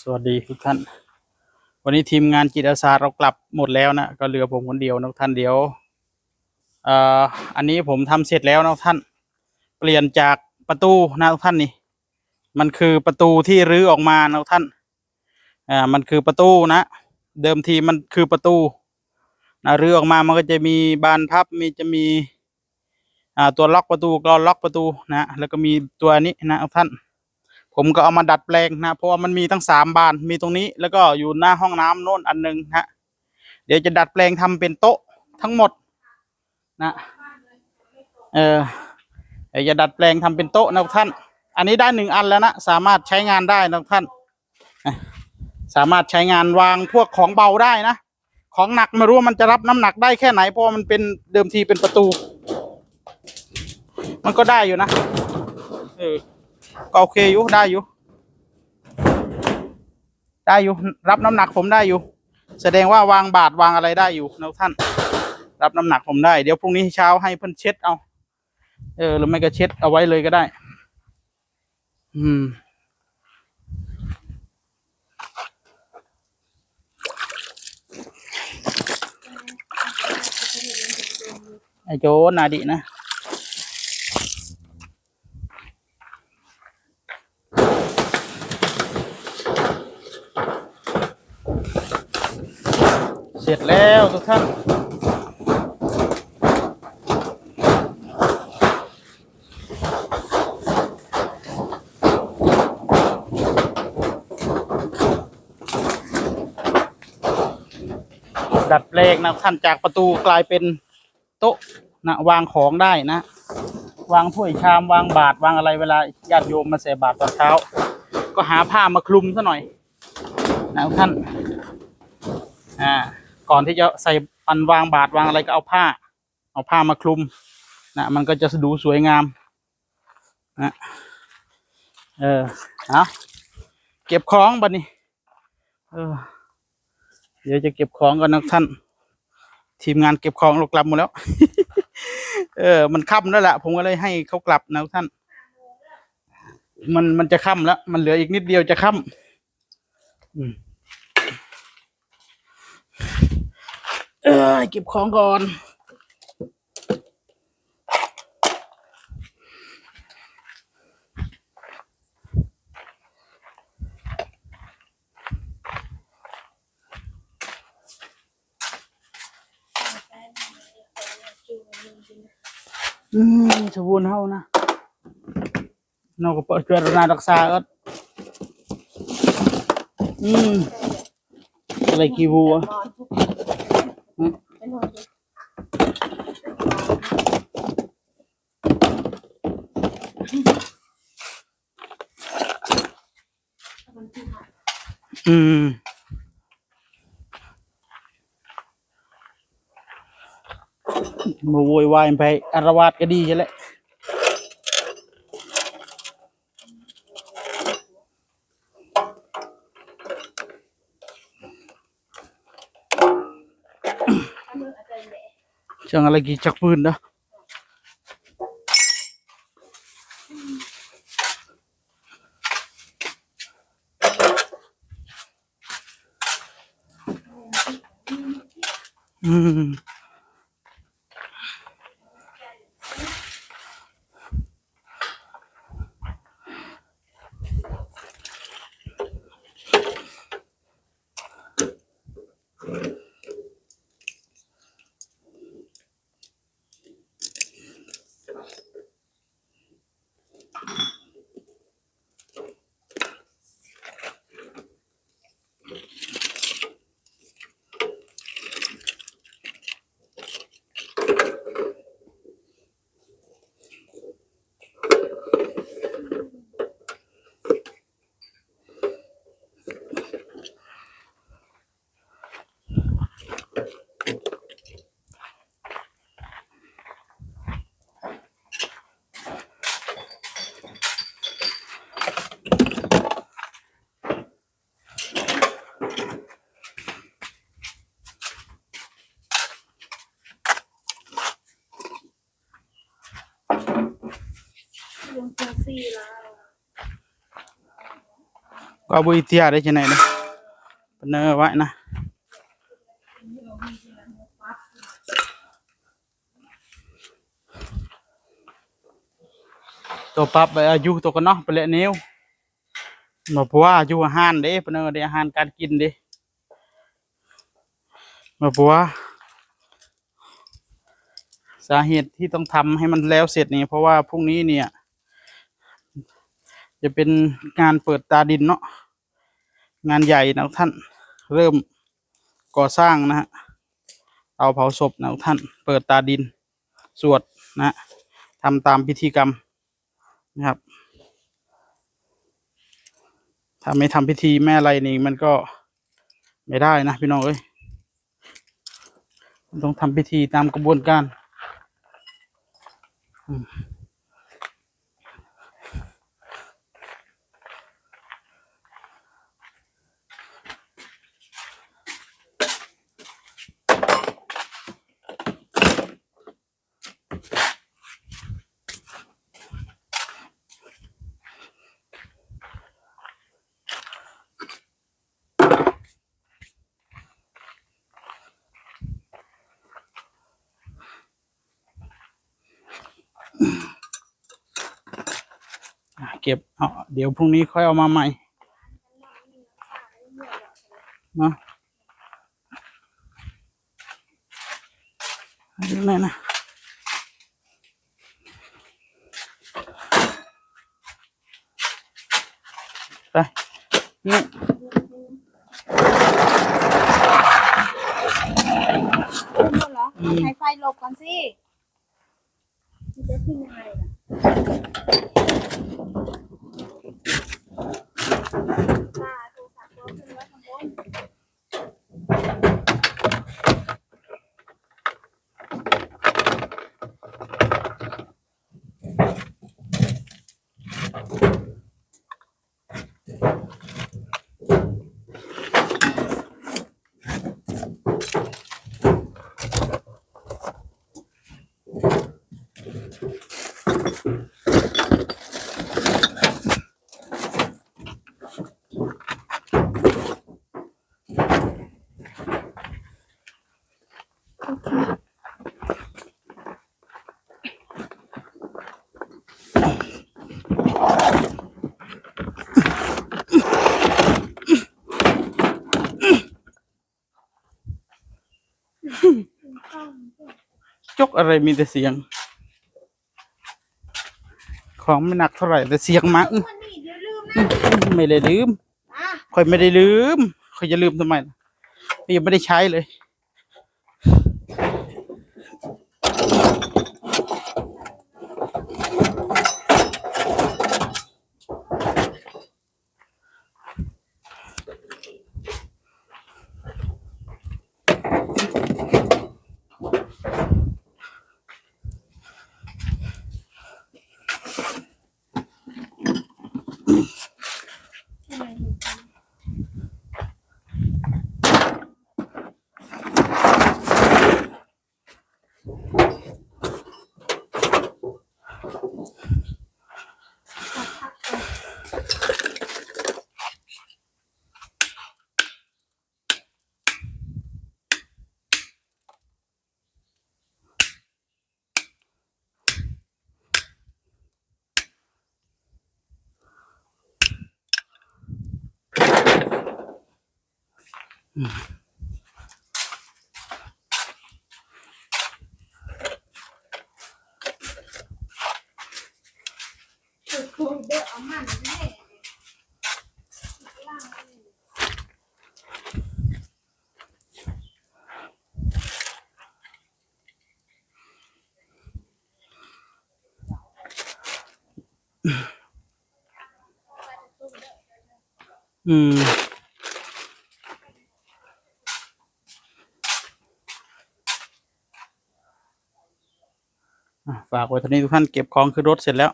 สวัสดีทุกท่าน วันนี้ทีมงานจิตอาสาเรากลับหมดแล้วนะก็เหลือผมคนเดียวนะท่านเดียวเอ่ออันนี้ผมทำเสร็จแล้วนะท่าน เปลี่ยนจากประตูนะท่านนี่ มันคือประตูที่รื้อออกมานะท่านอ่ามันคือประตูนะ เดิมทีมันคือประตูนะรื้อออกมามันก็จะมีบานพับมีจะมีอ่าตัวล็อกประตูกรอนล็อกประตูนะ แล้วก็มีตัวนี้นะท่าน ผมก็เอามาดัดแปลงนะเพราะว่ามันมีทั้งสามบานมีตรงนี้ แล้วก็อยู่หน้าห้องน้ำโน่นอันหนึงนะเดี๋ยวจะดัดแปลงทำเป็นโต๊ะทั้งหมดนะเออเดี๋ยวจะดัดแปลงทำเป็นโต๊ะนะท่าน อันนี้ได้หนึ่งอันแล้วนะสามารถใช้งานได้นะท่าน สามารถใช้งานวางพวกของเบาได้นะของหนักไม่รู้ว่ามันจะรับน้ำหนักได้แค่ไหนเพราะว่ามันเป็นเดิมทีเป็นประตู มันก็ได้อยู่นะเออ ก็โอเคอยู่ได้อยู่ ได้อยู่ รับน้ำหนักผมได้อยู่ แสดงว่าวางบาทวางอะไรได้อยู่นะท่าน รับน้ำหนักผมได้ เดี๋ยวพรุ่งนี้เช้าให้เพิ่นเช็ดเอา เออ หรือไม่ก็เช็ดเอาไว้เลยก็ได้ อืมไอโจนาดินะ เสร็จแล้วทุกท่าน ดัดแปลงนะท่านจากประตูกลายเป็นโต๊ะนะวางของได้นะ วางถ้วยชามวางบาตรวางอะไรเวลาญาติโยมมาใส่บาตรตอนเช้า ก็หาผ้ามาคลุมซะหน่อยนะท่าน อ่า ก่อนที่จะใส่ปันวางบาตรวางอะไรก็เอาผ้า เอาผ้ามาคลุมนะมันก็จะดูสวยงามนะเออเอาเก็บของบัดนี้ เออ เดี๋ยวจะเก็บของกันนะท่าน ทีมงานเก็บของเรากลับหมดแล้ว เออ มันค่ำแล้วแหละผมก็เลยให้เขากลับนะท่าน มันมันจะค่ำแล้ว มันเหลืออีกนิดเดียวจะค่ำอืม เออเก็บของก่อน อืมสบูนเฮานะเราก็เปิดเกิดนารักษาเอิดอืมอะไรกี่วัวอืม อืม มาโวยวายไปอารวาสก็ดีใช่แหละจังอะไรกี่จักปืนนะ อื มลงตัวสี่แล้วก็เอาบุยเทียได้ที่ไหนนะเป็นเนอไว้นะ ตัวปรับอายุตัวกันเนาะไปเละนิ้วมาเพราะว่าอายุอาหารเด้เป็นเนอได้อาหารการกินเด้มาเพราะว่าสาเหตุที่ต้องทำให้มันแล้วเสร็จนี่เพราะว่าพรุ่งนี้เนี่ย จะเป็นงานเปิดตาดินเนาะงานใหญ่นะท่านเริ่มก่อสร้างนะฮะเตาเผาศพนะท่านเปิดตาดิน สวดนะฮะทำตามพิธีกรรม นะครับ ถ้าไม่ทำพิธีแม่อะไรนี่มันก็ไม่ได้นะพี่น้องเอ้ยมันต้องทำพิธีตามกระบวนการ เก็บเอาเดี๋ยวพรุ่งนี้ค่อยเอามาใหม่เนาะดูหน่อยนะไปนี่ใช้ไฟหลบก่อนสิมันจะขึ้นยังไงล่ะป้าโทรศัพท์ตัวขึ้นไว้ข้างบน จกอะไรมีแต่เสียง ของไม่หนักเท่าไหร่แต่เสียงมาอื้อวันนี้เดี๋ยวลืมนะอื้อไม่ได้ลืมอะค่อยไม่ได้ลืมค่อยจะลืมทำไมล่ะยังไม่ได้ใช้เลย Mm-hmm. คือคือเดี๋ยวเอามันแน่ล่างเลย อืมอะฝากไว้เท่านี้ทุกท่านเก็บของคือรถเสร็จแล้ว